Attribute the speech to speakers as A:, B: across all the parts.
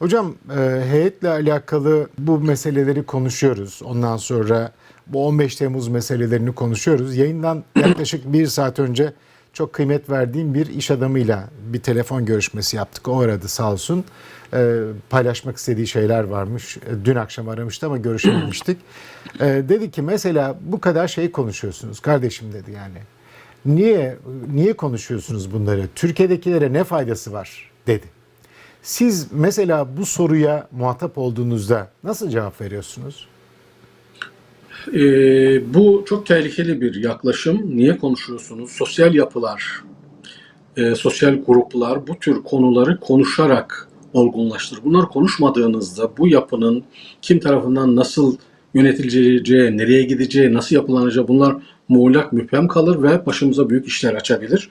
A: Hocam e, heyetle alakalı bu meseleleri konuşuyoruz. Ondan sonra bu 15 Temmuz meselelerini konuşuyoruz. Yayından yaklaşık bir saat önce çok kıymet verdiğim bir iş adamıyla bir telefon görüşmesi yaptık. O aradı sağ olsun. E, paylaşmak istediği şeyler varmış. E, Dün akşam aramıştı ama görüşememiştik. E, dedi ki mesela bu kadar şey konuşuyorsunuz kardeşim dedi yani. Niye niye konuşuyorsunuz bunları? Türkiye'dekilere ne faydası var dedi. Siz mesela bu soruya muhatap olduğunuzda nasıl cevap veriyorsunuz?
B: Ee, bu çok tehlikeli bir yaklaşım. Niye konuşuyorsunuz? Sosyal yapılar, e, sosyal gruplar bu tür konuları konuşarak olgunlaştırır. Bunlar konuşmadığınızda bu yapının kim tarafından nasıl yönetileceği, nereye gideceği, nasıl yapılanacağı bunlar muğlak müphem kalır ve başımıza büyük işler açabilir.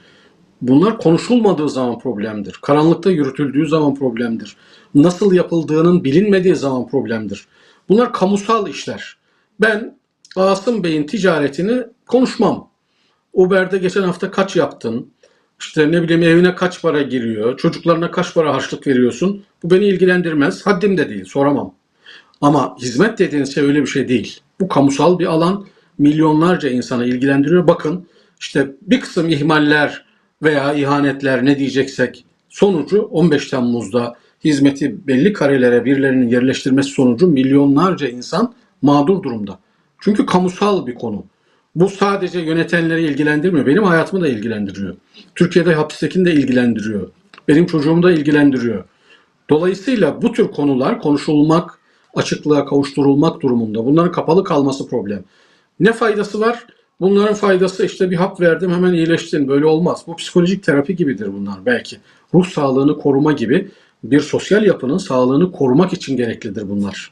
B: Bunlar konuşulmadığı zaman problemdir. Karanlıkta yürütüldüğü zaman problemdir. Nasıl yapıldığının bilinmediği zaman problemdir. Bunlar kamusal işler. Ben Asım Bey'in ticaretini konuşmam. Uber'de geçen hafta kaç yaptın? İşte ne bileyim evine kaç para giriyor? Çocuklarına kaç para harçlık veriyorsun? Bu beni ilgilendirmez. Haddim de değil. Soramam. Ama hizmet dediğiniz şey öyle bir şey değil. Bu kamusal bir alan. Milyonlarca insanı ilgilendiriyor. Bakın işte bir kısım ihmaller veya ihanetler ne diyeceksek sonucu 15 Temmuz'da hizmeti belli karelere birilerinin yerleştirmesi sonucu milyonlarca insan mağdur durumda. Çünkü kamusal bir konu. Bu sadece yönetenleri ilgilendirmiyor. Benim hayatımı da ilgilendiriyor. Türkiye'de hapistekini de ilgilendiriyor. Benim çocuğumu da ilgilendiriyor. Dolayısıyla bu tür konular konuşulmak, açıklığa kavuşturulmak durumunda. Bunların kapalı kalması problem. Ne faydası var? Bunların faydası işte bir hap verdim hemen iyileştin. Böyle olmaz. Bu psikolojik terapi gibidir bunlar belki. Ruh sağlığını koruma gibi bir sosyal yapının sağlığını korumak için gereklidir bunlar.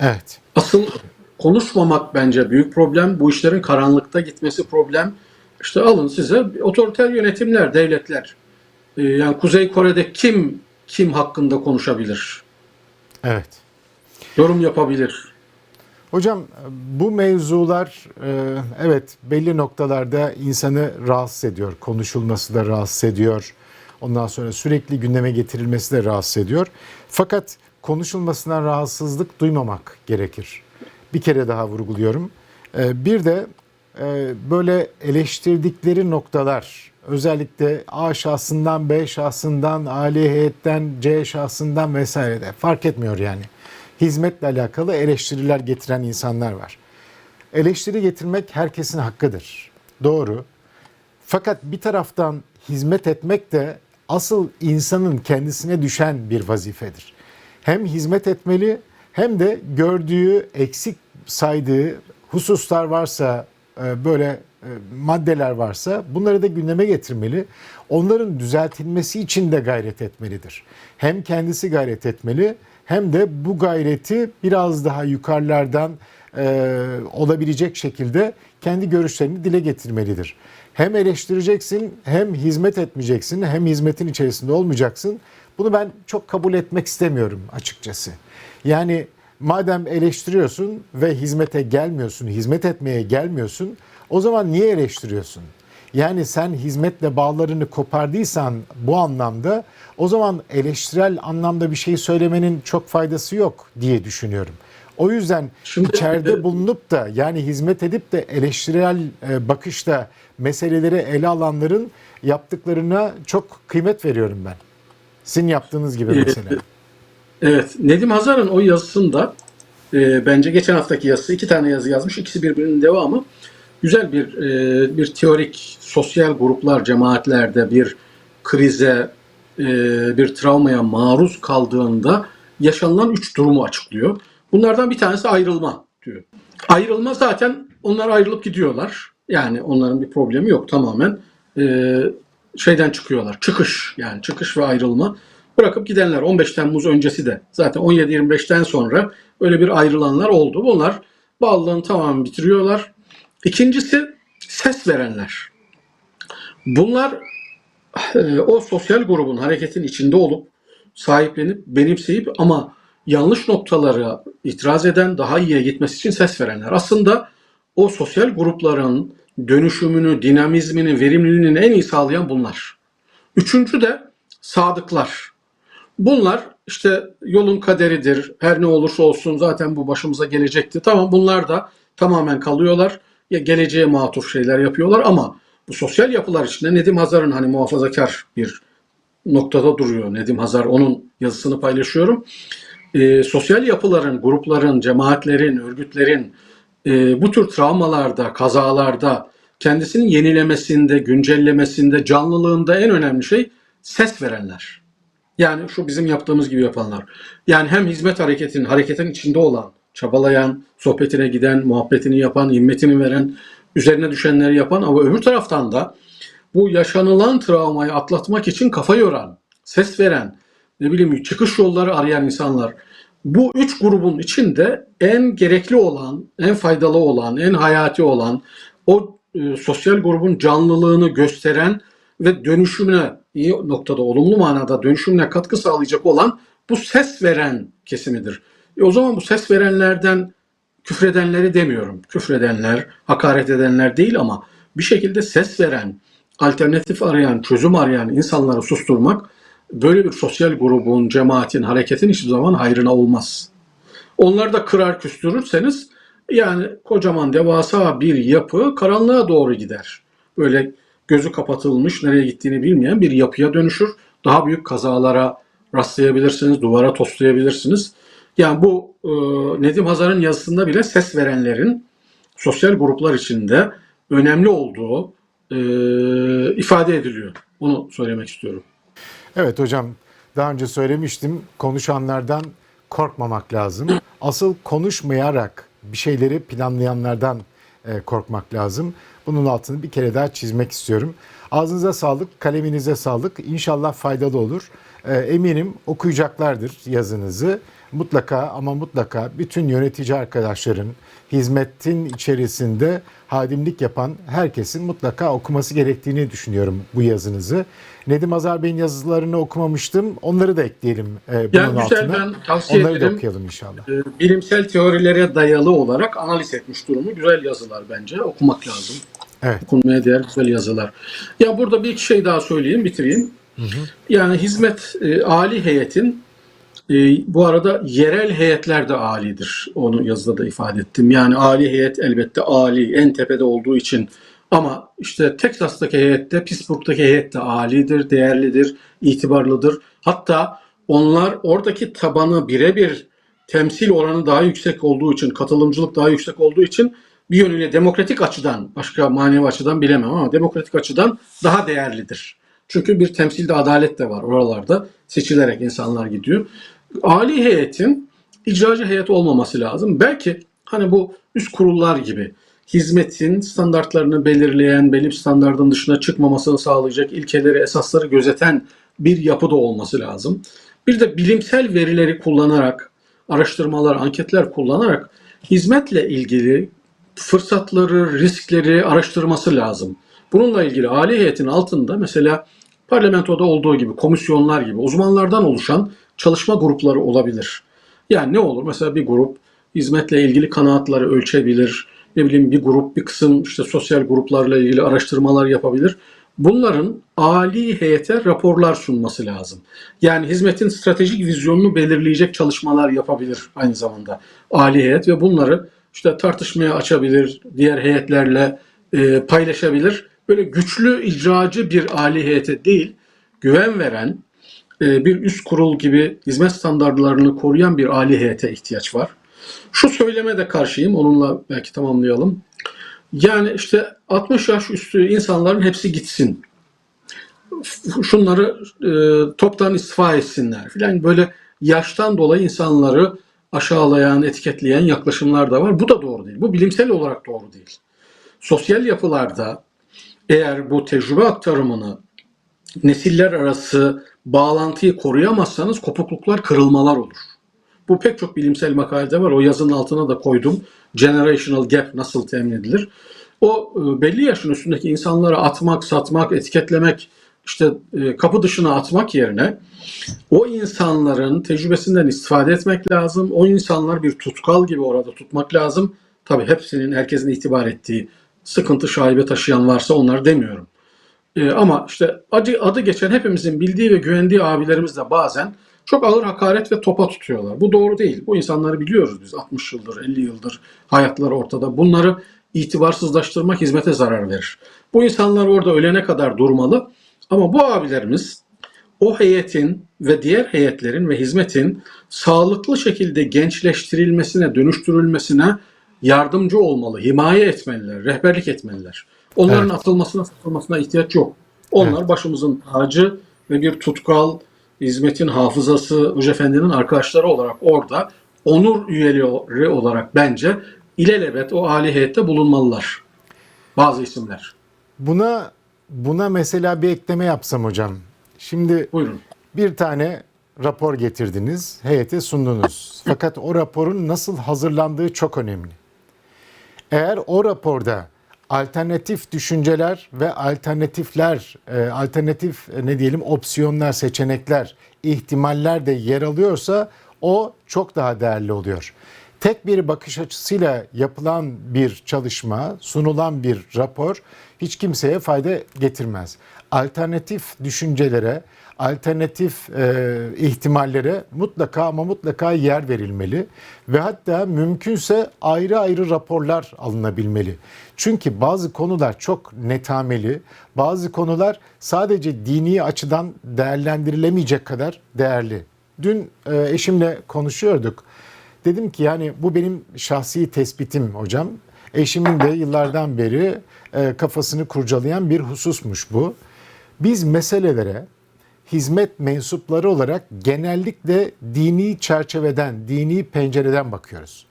A: Evet.
B: Asıl konuşmamak bence büyük problem. Bu işlerin karanlıkta gitmesi problem. İşte alın size otoriter yönetimler, devletler. Ee, yani Kuzey Kore'de kim kim hakkında konuşabilir?
A: Evet.
B: Yorum yapabilir.
A: Hocam bu mevzular e, evet belli noktalarda insanı rahatsız ediyor. Konuşulması da rahatsız ediyor. Ondan sonra sürekli gündeme getirilmesi de rahatsız ediyor. Fakat konuşulmasından rahatsızlık duymamak gerekir. Bir kere daha vurguluyorum. E, Bir de e, böyle eleştirdikleri noktalar özellikle A şahsından B şahsından Ali heyetten C şahsından vesaire de fark etmiyor yani. Hizmetle alakalı eleştiriler getiren insanlar var. Eleştiri getirmek herkesin hakkıdır. Doğru. Fakat bir taraftan hizmet etmek de asıl insanın kendisine düşen bir vazifedir. Hem hizmet etmeli hem de gördüğü, eksik saydığı hususlar varsa, e, böyle e, maddeler varsa bunları da gündeme getirmeli. Onların düzeltilmesi için de gayret etmelidir. Hem kendisi gayret etmeli hem de bu gayreti biraz daha yukarılardan e, olabilecek şekilde kendi görüşlerini dile getirmelidir. Hem eleştireceksin hem hizmet etmeyeceksin hem hizmetin içerisinde olmayacaksın. Bunu ben çok kabul etmek istemiyorum açıkçası. Yani madem eleştiriyorsun ve hizmete gelmiyorsun, hizmet etmeye gelmiyorsun o zaman niye eleştiriyorsun? Yani sen hizmetle bağlarını kopardıysan bu anlamda o zaman eleştirel anlamda bir şey söylemenin çok faydası yok diye düşünüyorum. O yüzden
B: Şimdi-
A: içeride bulunup da yani hizmet edip de eleştirel e, bakışta meseleleri ele alanların yaptıklarına çok kıymet veriyorum ben. Sizin yaptığınız gibi
B: Ee,
A: mesela.
B: Evet, Nedim Hazar'ın o yazısında e, bence geçen haftaki yazısı iki tane yazı yazmış. İkisi birbirinin devamı. Güzel bir e, bir teorik sosyal gruplar, cemaatlerde bir krize, e, bir travmaya maruz kaldığında yaşanılan üç durumu açıklıyor. Bunlardan bir tanesi ayrılma diyor. Ayrılma zaten onlar ayrılıp gidiyorlar. Yani onların bir problemi yok tamamen. E, şeyden çıkıyorlar. Çıkış yani çıkış ve ayrılma. Bırakıp gidenler 15 Temmuz öncesi de zaten 17-25'ten sonra öyle bir ayrılanlar oldu. Bunlar bağlılığını tamamen bitiriyorlar. İkincisi ses verenler. Bunlar e, o sosyal grubun hareketin içinde olup sahiplenip benimseyip ama yanlış noktalara itiraz eden daha iyiye gitmesi için ses verenler. Aslında o sosyal grupların dönüşümünü, dinamizmini, verimliliğini en iyi sağlayan bunlar. Üçüncü de sadıklar. Bunlar işte yolun kaderidir. Her ne olursa olsun zaten bu başımıza gelecekti. Tamam bunlar da tamamen kalıyorlar. Ya geleceğe matuf şeyler yapıyorlar ama bu sosyal yapılar içinde Nedim Hazar'ın hani muhafazakar bir noktada duruyor. Nedim Hazar onun yazısını paylaşıyorum. Ee, sosyal yapıların, grupların, cemaatlerin, örgütlerin e, bu tür travmalarda, kazalarda kendisini yenilemesinde, güncellemesinde, canlılığında en önemli şey ses verenler. Yani şu bizim yaptığımız gibi yapanlar. Yani hem hizmet hareketinin, hareketin içinde olan, çabalayan, sohbetine giden, muhabbetini yapan, himmetini veren, üzerine düşenleri yapan ama öbür taraftan da bu yaşanılan travmayı atlatmak için kafa yoran, ses veren, ne bileyim çıkış yolları arayan insanlar. Bu üç grubun içinde en gerekli olan, en faydalı olan, en hayati olan, o e, sosyal grubun canlılığını gösteren ve dönüşümüne iyi noktada olumlu manada dönüşümüne katkı sağlayacak olan bu ses veren kesimidir. E o zaman bu ses verenlerden küfredenleri demiyorum. Küfredenler, hakaret edenler değil ama bir şekilde ses veren, alternatif arayan, çözüm arayan insanları susturmak böyle bir sosyal grubun, cemaatin, hareketin hiçbir zaman hayrına olmaz. Onları da kırar küstürürseniz yani kocaman devasa bir yapı karanlığa doğru gider. Böyle gözü kapatılmış, nereye gittiğini bilmeyen bir yapıya dönüşür. Daha büyük kazalara rastlayabilirsiniz, duvara toslayabilirsiniz. Yani bu e, Nedim Hazar'ın yazısında bile ses verenlerin sosyal gruplar içinde önemli olduğu e, ifade ediliyor. Bunu söylemek istiyorum.
A: Evet hocam daha önce söylemiştim konuşanlardan korkmamak lazım. Asıl konuşmayarak bir şeyleri planlayanlardan e, korkmak lazım. Bunun altını bir kere daha çizmek istiyorum. Ağzınıza sağlık, kaleminize sağlık. İnşallah faydalı olur. E, eminim okuyacaklardır yazınızı. Mutlaka ama mutlaka bütün yönetici arkadaşların hizmetin içerisinde hadimlik yapan herkesin mutlaka okuması gerektiğini düşünüyorum bu yazınızı. Nedim Azar Bey'in yazılarını okumamıştım. Onları da ekleyelim e, bunun
B: Yani güzel
A: altına.
B: ben tavsiye
A: Onları da
B: ederim.
A: okuyalım inşallah.
B: E, bilimsel teorilere dayalı olarak analiz etmiş durumu. Güzel yazılar bence. Okumak lazım.
A: Evet.
B: Okunmaya değer güzel yazılar. Ya burada bir iki şey daha söyleyeyim, bitireyim. Yani hizmet e, Ali heyetin e, bu arada yerel heyetler de alidir. Onu yazıda da ifade ettim. Yani Ali heyet elbette ali, en tepede olduğu için ama işte Texas'taki heyette, Pittsburgh'taki heyet de alidir, değerlidir, itibarlıdır. Hatta onlar oradaki tabanı birebir temsil oranı daha yüksek olduğu için, katılımcılık daha yüksek olduğu için bir yönüyle demokratik açıdan, başka manevi açıdan bilemem ama demokratik açıdan daha değerlidir. Çünkü bir temsilde adalet de var oralarda. Seçilerek insanlar gidiyor. Ali heyetin icracı heyet olmaması lazım. Belki hani bu üst kurullar gibi hizmetin standartlarını belirleyen, belli bir standartın dışına çıkmamasını sağlayacak ilkeleri, esasları gözeten bir yapıda olması lazım. Bir de bilimsel verileri kullanarak, araştırmalar, anketler kullanarak hizmetle ilgili fırsatları, riskleri araştırması lazım. Bununla ilgili Ali heyetin altında mesela parlamentoda olduğu gibi komisyonlar gibi uzmanlardan oluşan çalışma grupları olabilir. Yani ne olur? Mesela bir grup hizmetle ilgili kanaatları ölçebilir. Ne bileyim bir grup bir kısım işte sosyal gruplarla ilgili araştırmalar yapabilir. Bunların Ali heyete raporlar sunması lazım. Yani hizmetin stratejik vizyonunu belirleyecek çalışmalar yapabilir aynı zamanda Ali heyet ve bunları işte tartışmaya açabilir, diğer heyetlerle e, paylaşabilir. Böyle güçlü icracı bir Ali heyete değil, güven veren bir üst kurul gibi hizmet standartlarını koruyan bir Ali heyete ihtiyaç var. Şu söyleme de karşıyım, onunla belki tamamlayalım. Yani işte 60 yaş üstü insanların hepsi gitsin. Şunları e, toptan istifa etsinler filan böyle yaştan dolayı insanları aşağılayan, etiketleyen yaklaşımlar da var. Bu da doğru değil. Bu bilimsel olarak doğru değil. Sosyal yapılarda eğer bu tecrübe aktarımını nesiller arası bağlantıyı koruyamazsanız kopukluklar, kırılmalar olur. Bu pek çok bilimsel makalede var. O yazının altına da koydum. Generational gap nasıl temin edilir? O e, belli yaşın üstündeki insanları atmak, satmak, etiketlemek, işte e, kapı dışına atmak yerine o insanların tecrübesinden istifade etmek lazım. O insanlar bir tutkal gibi orada tutmak lazım. Tabii hepsinin, herkesin itibar ettiği sıkıntı şaibe taşıyan varsa onları demiyorum. Ee, ama işte adı, adı geçen hepimizin bildiği ve güvendiği abilerimiz de bazen çok ağır hakaret ve topa tutuyorlar. Bu doğru değil. Bu insanları biliyoruz biz 60 yıldır, 50 yıldır hayatları ortada. Bunları itibarsızlaştırmak hizmete zarar verir. Bu insanlar orada ölene kadar durmalı. Ama bu abilerimiz o heyetin ve diğer heyetlerin ve hizmetin sağlıklı şekilde gençleştirilmesine, dönüştürülmesine yardımcı olmalı, himaye etmeliler, rehberlik etmeliler. Onların
A: Evet.
B: atılmasına, satılmasına ihtiyaç yok. Onlar
A: Evet.
B: başımızın tacı ve bir tutkal, hizmetin hafızası, Hoca Efendi'nin arkadaşları olarak orada onur üyeleri olarak bence ilelebet o âli heyette bulunmalılar. Bazı isimler.
A: Buna buna mesela bir ekleme yapsam hocam. Şimdi
B: Buyurun.
A: bir tane rapor getirdiniz, heyete sundunuz. Fakat o raporun nasıl hazırlandığı çok önemli. Eğer o raporda alternatif düşünceler ve alternatifler, e, alternatif e, ne diyelim opsiyonlar, seçenekler, ihtimaller de yer alıyorsa o çok daha değerli oluyor. Tek bir bakış açısıyla yapılan bir çalışma, sunulan bir rapor hiç kimseye fayda getirmez. Alternatif düşüncelere, alternatif e, ihtimallere mutlaka ama mutlaka yer verilmeli ve hatta mümkünse ayrı ayrı raporlar alınabilmeli. Çünkü bazı konular çok netameli, bazı konular sadece dini açıdan değerlendirilemeyecek kadar değerli. Dün e, eşimle konuşuyorduk. Dedim ki yani bu benim şahsi tespitim hocam. Eşimin de yıllardan beri e, kafasını kurcalayan bir hususmuş bu. Biz meselelere hizmet mensupları olarak genellikle dini çerçeveden, dini pencereden bakıyoruz.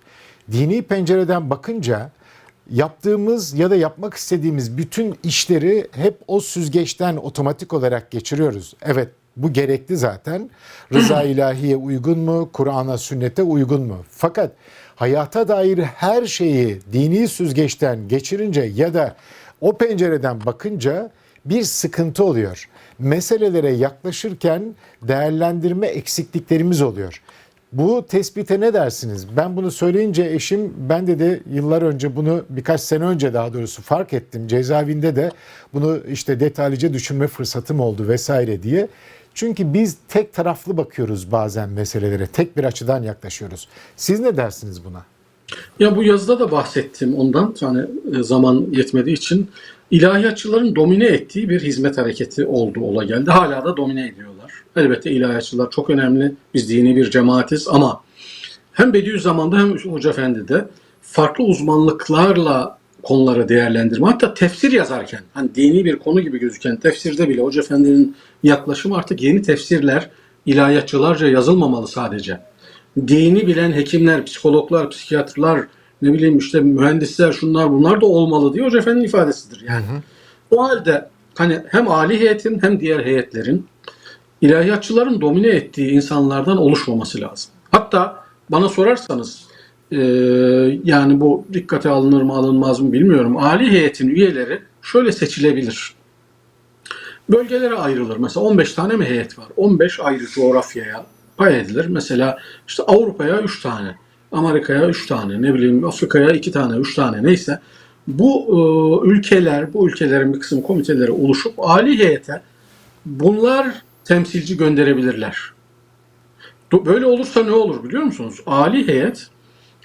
A: Dini pencereden bakınca yaptığımız ya da yapmak istediğimiz bütün işleri hep o süzgeçten otomatik olarak geçiriyoruz. Evet bu gerekli zaten. Rıza ilahiye uygun mu? Kur'an'a, sünnete uygun mu? Fakat hayata dair her şeyi dini süzgeçten geçirince ya da o pencereden bakınca bir sıkıntı oluyor. Meselelere yaklaşırken değerlendirme eksikliklerimiz oluyor. Bu tespite ne dersiniz? Ben bunu söyleyince eşim, ben de de yıllar önce bunu birkaç sene önce daha doğrusu fark ettim. Cezaevinde de bunu işte detaylıca düşünme fırsatım oldu vesaire diye. Çünkü biz tek taraflı bakıyoruz bazen meselelere, tek bir açıdan yaklaşıyoruz. Siz ne dersiniz buna?
B: Ya bu yazıda da bahsettim ondan. Yani e, zaman yetmediği için ilahiyatçıların domine ettiği bir hizmet hareketi oldu, ola geldi. Hala da domine ediyorlar. Elbette ilahiyatçılar çok önemli. Biz dini bir cemaatiz ama hem Bediüzzaman'da hem Hoca Efendi'de farklı uzmanlıklarla konuları değerlendirme. Hatta tefsir yazarken hani dini bir konu gibi gözüken tefsirde bile Hoca Efendi'nin yaklaşımı artık yeni tefsirler ilahiyatçılarca yazılmamalı sadece dini bilen hekimler, psikologlar, psikiyatrlar, ne bileyim işte mühendisler, şunlar bunlar da olmalı diyor Hoca Efendi'nin ifadesidir yani. O halde hani hem ali heyetin hem diğer heyetlerin ilahiyatçıların domine ettiği insanlardan oluşmaması lazım. Hatta bana sorarsanız e, yani bu dikkate alınır mı alınmaz mı bilmiyorum. Ali heyetin üyeleri şöyle seçilebilir. Bölgelere ayrılır. Mesela 15 tane mi heyet var? 15 ayrı coğrafyaya pay edilir. Mesela işte Avrupa'ya 3 tane, Amerika'ya 3 tane, ne bileyim Afrika'ya 2 tane, 3 tane neyse. Bu e, ülkeler, bu ülkelerin bir kısım komiteleri oluşup Ali heyete bunlar temsilci gönderebilirler. Böyle olursa ne olur biliyor musunuz? Ali heyet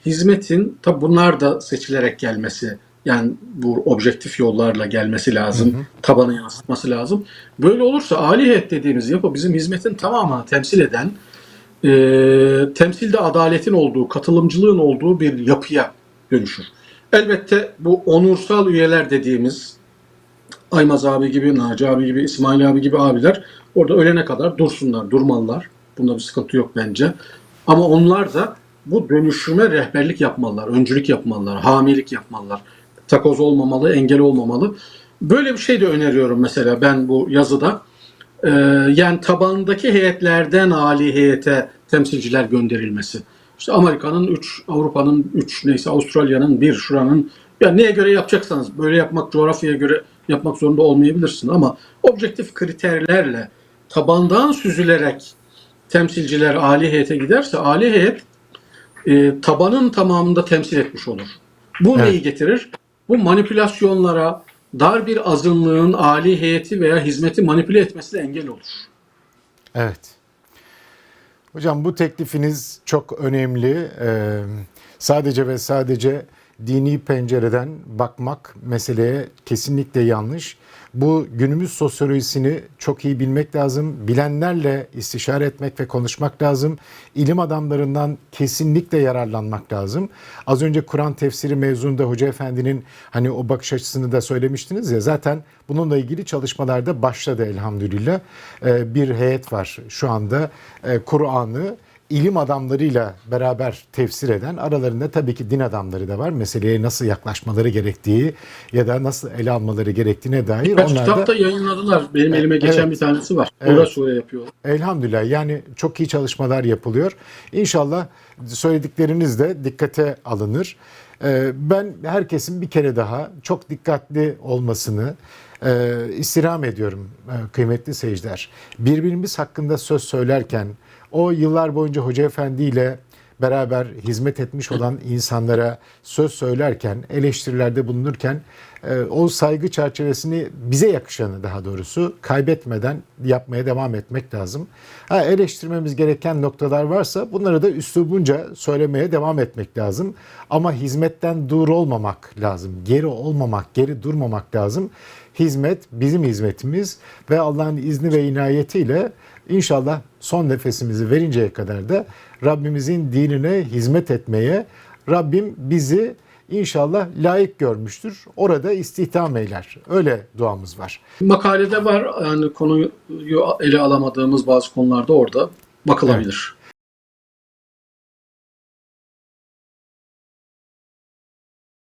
B: hizmetin tabi bunlar da seçilerek gelmesi yani bu objektif yollarla gelmesi lazım. Tabanı yansıtması lazım. Böyle olursa Ali heyet dediğimiz yapı bizim hizmetin tamamını temsil eden e, temsilde adaletin olduğu, katılımcılığın olduğu bir yapıya dönüşür. Elbette bu onursal üyeler dediğimiz Aymaz abi gibi, Naci abi gibi, İsmail abi gibi abiler orada ölene kadar dursunlar, durmalılar. Bunda bir sıkıntı yok bence. Ama onlar da bu dönüşüme rehberlik yapmalılar, öncülük yapmalılar, hamilik yapmalılar. Takoz olmamalı, engel olmamalı. Böyle bir şey de öneriyorum mesela ben bu yazıda. Ee, yani tabandaki heyetlerden Ali heyete temsilciler gönderilmesi. İşte Amerika'nın 3, Avrupa'nın 3, neyse Avustralya'nın 1, şuranın ya neye göre yapacaksanız böyle yapmak coğrafyaya göre yapmak zorunda olmayabilirsin ama objektif kriterlerle tabandan süzülerek temsilciler Ali heyete giderse Ali heyet e, tabanın tamamında temsil etmiş olur. Bu
A: Evet.
B: neyi getirir? Bu manipülasyonlara, dar bir azınlığın Ali heyeti veya hizmeti manipüle etmesine engel olur.
A: Evet. Hocam bu teklifiniz çok önemli. Ee, sadece ve sadece dini pencereden bakmak meseleye kesinlikle yanlış. Bu günümüz sosyolojisini çok iyi bilmek lazım. Bilenlerle istişare etmek ve konuşmak lazım. İlim adamlarından kesinlikle yararlanmak lazım. Az önce Kur'an tefsiri mevzunda Hoca Efendi'nin hani o bakış açısını da söylemiştiniz ya zaten bununla ilgili çalışmalarda başladı elhamdülillah. Ee, bir heyet var şu anda Ee, Kur'an'ı ilim adamlarıyla beraber tefsir eden aralarında tabii ki din adamları da var. Meseleye nasıl yaklaşmaları gerektiği ya da nasıl ele almaları gerektiğine dair
B: Birkaç
A: onlar
B: kitap da yayınladılar. Benim elime geçen
A: Evet.
B: bir tanesi var.
A: Evet.
B: Ora sure yapıyor.
A: Elhamdülillah yani çok iyi çalışmalar yapılıyor. İnşallah söyledikleriniz de dikkate alınır. Ee, Ben herkesin bir kere daha çok dikkatli olmasını e, istirham ediyorum e, kıymetli seyirciler. Birbirimiz hakkında söz söylerken o yıllar boyunca Hoca Efendi ile beraber hizmet etmiş olan insanlara söz söylerken, eleştirilerde bulunurken e, o saygı çerçevesini bize yakışanı daha doğrusu kaybetmeden yapmaya devam etmek lazım. Ha, eleştirmemiz gereken noktalar varsa bunları da üslubunca söylemeye devam etmek lazım. Ama hizmetten dur olmamak lazım. Geri olmamak, geri durmamak lazım. Hizmet bizim hizmetimiz ve Allah'ın izni ve inayetiyle İnşallah son nefesimizi verinceye kadar da Rabbimizin dinine hizmet etmeye Rabbim bizi inşallah layık görmüştür. Orada istihdam eyler. Öyle duamız var.
B: Makalede var yani konuyu ele alamadığımız bazı konularda orada bakılabilir.